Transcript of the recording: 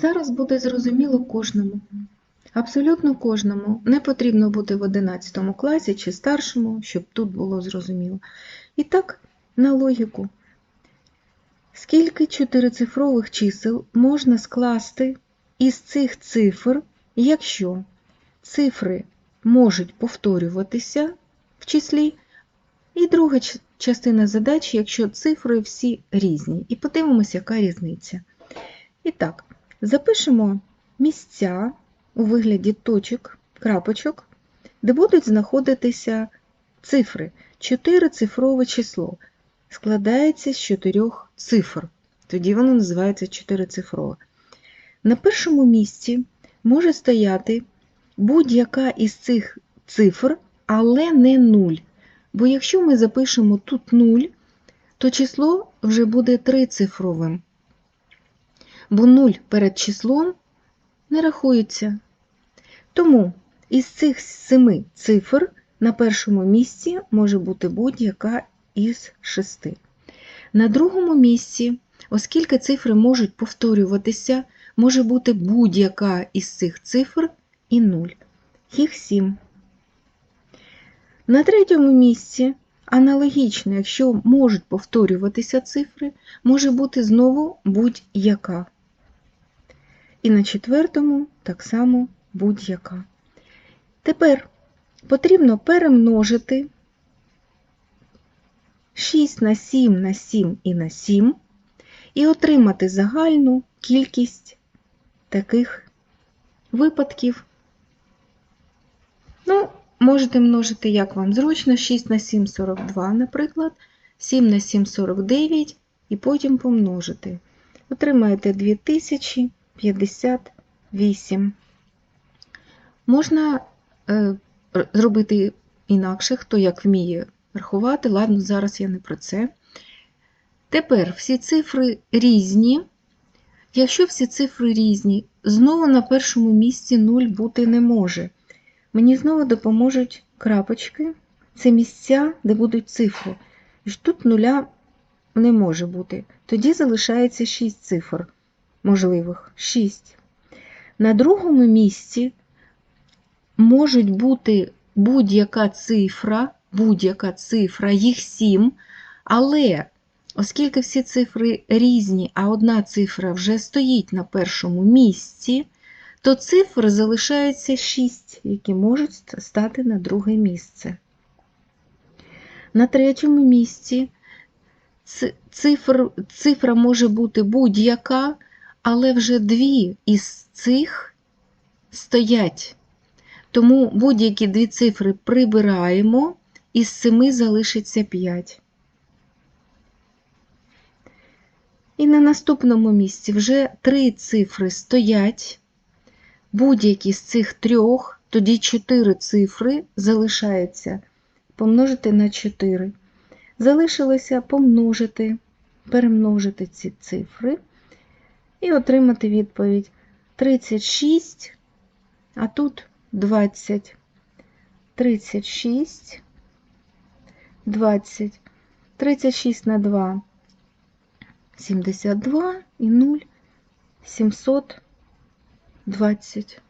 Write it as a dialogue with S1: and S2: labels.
S1: Зараз буде зрозуміло кожному. Абсолютно кожному. Не потрібно бути в 11 класі чи старшому, щоб тут було зрозуміло. І так, на логіку. Скільки чотирицифрових чисел можна скласти із цих цифр, якщо цифри можуть повторюватися в числі, і друга частина задачі, якщо цифри всі різні. І подивимося, яка різниця. І так, запишемо місця у вигляді точок, крапочок, де будуть знаходитися цифри. Чотирицифрове число складається з чотирьох цифр. Тоді воно називається чотирицифрове. На першому місці може стояти будь-яка із цих цифр, але не 0. Бо якщо ми запишемо тут 0, то число вже буде трицифровим. Бо 0 перед числом не рахується. Тому із цих семи цифр на першому місці може бути будь-яка із шести. На другому місці, оскільки цифри можуть повторюватися, може бути будь-яка із цих цифр і 0. Їх 7. На третьому місці аналогічно, якщо можуть повторюватися цифри, може бути знову будь-яка. І на четвертому так само будь-яка. Тепер потрібно перемножити 6 на 7 на 7 і на 7 і отримати загальну кількість таких випадків. Ну, можете множити, як вам зручно, 6 на 7 – 42, наприклад, 7 на 7 – 49, і потім помножити. Отримаєте 2058. Можна е, зробити інакше, хто як вміє рахувати. Ладно, зараз я не про це. Тепер всі цифри різні. Якщо всі цифри різні, знову на першому місці 0 бути не може. Мені знову допоможуть крапочки. Це місця, де будуть цифри. І Тут нуля не може бути. Тоді залишається 6 цифр можливих. 6. На другому місці можуть бути будь-яка цифра, будь-яка цифра, їх 7, але оскільки всі цифри різні, а одна цифра вже стоїть на першому місці, то цифр залишається 6, які можуть стати на друге місце. На третьому місці цифр, цифра може бути будь-яка, але вже дві із цих стоять. Тому будь-які дві цифри прибираємо, із семи залишиться 5. І на наступному місці вже три цифри стоять. Будь-які з цих трьох, тоді 4 цифри залишається помножити на 4. Залишилося помножити, перемножити ці цифри і отримати відповідь 36, а тут 20. 36, 20. 36 на 2 72 і 0 720.